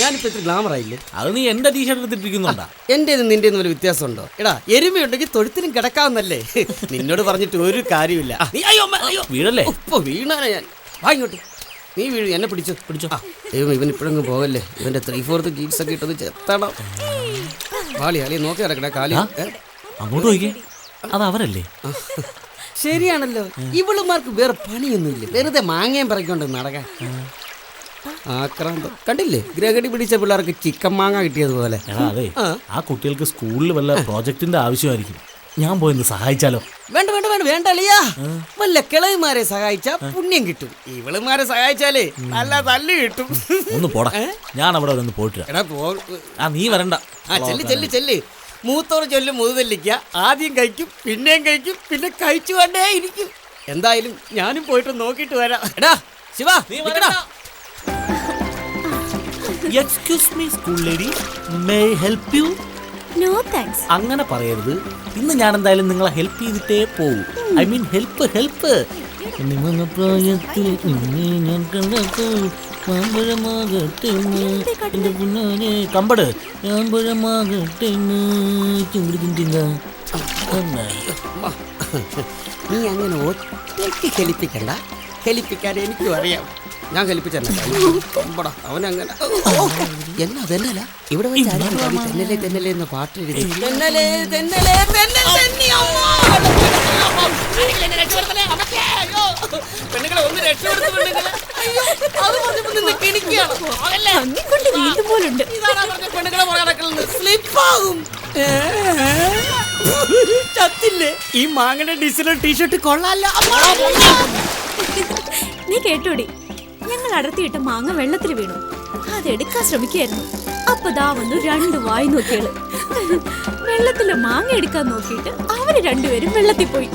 ഞാനിപ്പോ ഇത്ര ഗ്ലാമർ ആയില്ലേ? അത് നീ എന്റെ ടീഷർട്ട് എടുത്തിട്ടിരിക്കുന്നുണ്ടാ എന്റെ നിന്റെ വല്ല വ്യത്യാസമുണ്ടോ? എടാ എരുമയുണ്ടെങ്കിൽ തൊഴുത്തിനും കിടക്കാവുന്നല്ലേ? നിന്നോട് പറഞ്ഞിട്ട് ഒരു കാര്യമില്ല നീ അയ്യോ അയ്യോ. വീഴല്ലേ? ഉപ്പ വീണാനാ ഞാൻ. വാ ഇങ്ങോട്ട്. നീ വീഴു എന്നെ പിടിച്ചു പിടിച്ചു. ദൈവം ഇവൻ ഇപ്പോഴങ്ങ് പോകല്ലേ? ഇവന്റെ ത്രീ ഫോർത്ത് ജീൻസ് ഒക്കെ ഇട്ടത് ചെത്തണം. വാളി അളി നോക്കി കിടക്കണേ കാലി. അങ്ങോട്ട് പോയിക്കേ അത് അവരല്ലേ? ശരിയാണല്ലോ. ഇവളുമാർക്ക് വേറെ പണിയൊന്നുമില്ല. വെറുതെ മാങ്ങയും പറിക്കൊണ്ട് നടക്കാൻ. ആക്രാന്തം. കണ്ടില്ലേ? ഗ്രഹടി പിടിച്ച പിള്ളേർക്ക് ചിക്കൻ മാങ്ങ കിട്ടിയതുപോലെ അതെ. ആ. കുട്ടികൾക്ക് സ്കൂളിൽ വല്ല പ്രോജക്റ്റിന്റെ ആവശ്യമായിരിക്കും. ഞാൻ പോയി സഹായിച്ചാലോ? വേണ്ട വേണ്ട വേണ്ട വേണ്ട അളിയാ. വല്ല കിളവിമാരെ സഹായിച്ചാ പുണ്യം കിട്ടും. ഇവളുമാരെ സഹായിച്ചാലേ നല്ല തല്ലു കിട്ടും. ഒന്ന് പോടാ. ഞാൻ അവിടെ ഒന്ന് പോയിട്ട് ആ നീ വരണ്ട. ആ ചെല്ല് ചെല്ല് ചെല്ല്. മൂത്തോട് ചൊല്ലും മുതുതല്ലിക്ക ആദ്യം കഴിക്കും പിന്നെയും കഴിക്കും പിന്നെ കഴിച്ചു കൊണ്ടേ ഇരിക്കും എന്തായാലും ഞാനും പോയിട്ട് നോക്കിയിട്ട് വരാം. എടാ ശിവ നീ നിക്കടാ. Excuse me school lady may help you no thanks അങ്ങനെ പറയരുത്. ഇന്ന് ഞാൻ എന്തായാലും നിങ്ങളെ ഹെൽപ്പ് ചെയ്തിട്ടേ പോകൂ ഐ മീൻ ഹെൽപ്പ് ഹെൽപ്പ് കമ്പട്. നീ അങ്ങനെ ഒറ്റയ്ക്ക് ഹെലിപ്പിക്കണ്ട. ഹെലിപ്പിക്കാൻ എനിക്കും അറിയാം. ഞാൻ അവനങ്ങനെ. അങ്ങനെ എന്നാ തെന്നല? ഇവിടെ തെന്നലേ തെന്നലേ എന്ന പാട്ട് എഴുതി? ചത്തില്ലേ? ഈ മാങ്ങയുടെ ഡിസിലും ടീഷർട്ട് കൊള്ളാല്ല നീ കേട്ടോടി? ഞങ്ങൾ അടർത്തിയിട്ട മാങ്ങ വെള്ളത്തിൽ വീണു. അതെടുക്കാൻ ശ്രമിക്കായിരുന്നു അപ്പൊ ദാ വന്നു രണ്ട് വായി നോക്കിയാൾ വെള്ളത്തിലെ മാങ്ങ എടുക്കാൻ നോക്കിയിട്ട് അവർ രണ്ടുപേരും വെള്ളത്തിൽ പോയി.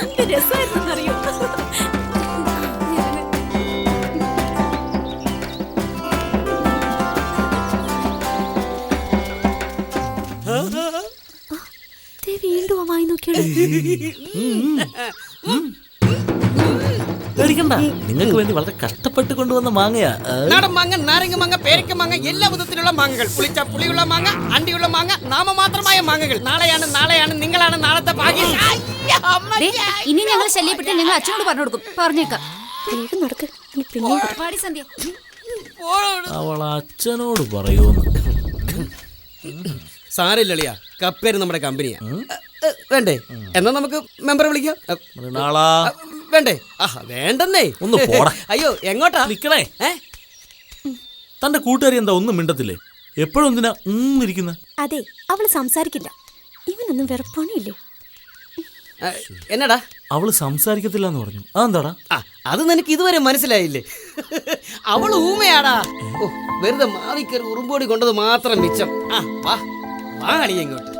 എന്ത് രസമായിരുന്നറിയോ? വീണ്ടും വായി നോക്കിയാൾ പേടിക്കണ്ട നിങ്ങൾക്ക് വേണ്ടി വളരെ കഷ്ടപ്പെട്ട് കൊണ്ടുവന്ന മാങ്ങയാ. നാടൻ മാങ്ങ നാരങ്ങ മാങ്ങ പേരക്ക മാങ്ങ എല്ലാ വിധത്തിലുള്ള മാങ്ങകൾ. പുളിച്ച പുളിയുള്ള മാങ്ങ അണ്ടിയുള്ള മാങ്ങ നാമമാത്രമായ മാങ്ങകൾ. നാളെയാണ് നാളെയാണ് നിങ്ങളാണ് നാളത്തെ ഭാഗ്യം. ഇനി ഞങ്ങൾ ശല്യപ്പെട്ട് നിങ്ങൾ അച്ഛനോട് പറഞ്ഞു കൊടുക്കും. പറഞ്ഞേക്കാം. വേഗം നടക്ക്. പിന്നെ പാടി സന്ധ്യ. അവൾ അച്ഛനോട് പറയൂന്ന്. സാരില്ലളിയ കപ്പേര് നമ്മുടെ കമ്പനിയാ. വേണ്ടേ? എന്നാ നമുക്ക് മെമ്പറെ വിളിക്കാം. വേണ്ടേ? വേണ്ടെന്നേ. ഒന്ന് പോടാ. അയ്യോ എങ്ങോട്ടാ? നിക്കണേ. ഏ? തന്റെ കൂട്ടുകാരി എന്താ ഒന്നും മിണ്ടത്തില്ലേ? എപ്പോഴും എന്തിനാ ഇരിക്കുന്ന അതെ അവൾ സംസാരിക്കില്ല. ഇവനൊന്നും വേറെ പണിയില്ലേ? എ, എന്നടാ? അവൾ സംസാരിക്കത്തില്ല എന്ന് പറഞ്ഞു. അതെന്താടാ? ആ അത് നിനക്ക് ഇതുവരെ മനസ്സിലായില്ലേ? അവൾ ഊമയാടാ. വെറുതെ മാവിക്കറി ഉറുമ്പോടി കൊണ്ടത് മാത്രം മിച്ചം. ആ വാ. വാ ഇങ്ങോട്ട്.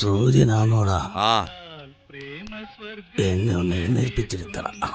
ഇന്ന് ഞാൻ ശരിയാക്കൂടാ ഇന്ന് നിന്നെ ഞാൻ ശരിയാക്കും നിന്റെ മോഷണം ഇന്ന് ഞാൻ നിർത്തൂടാ കേട്ടോ ഇന്ന് വേല എന്റെ പറമ്പിത്തെറി പോകാൻ പറഞ്ഞേക്കാം വാടാ സൂര്യനാണോടാ ആ. എന്നെ ഒന്ന് എഴുന്നേൽപ്പിച്ചിരുത്തണം.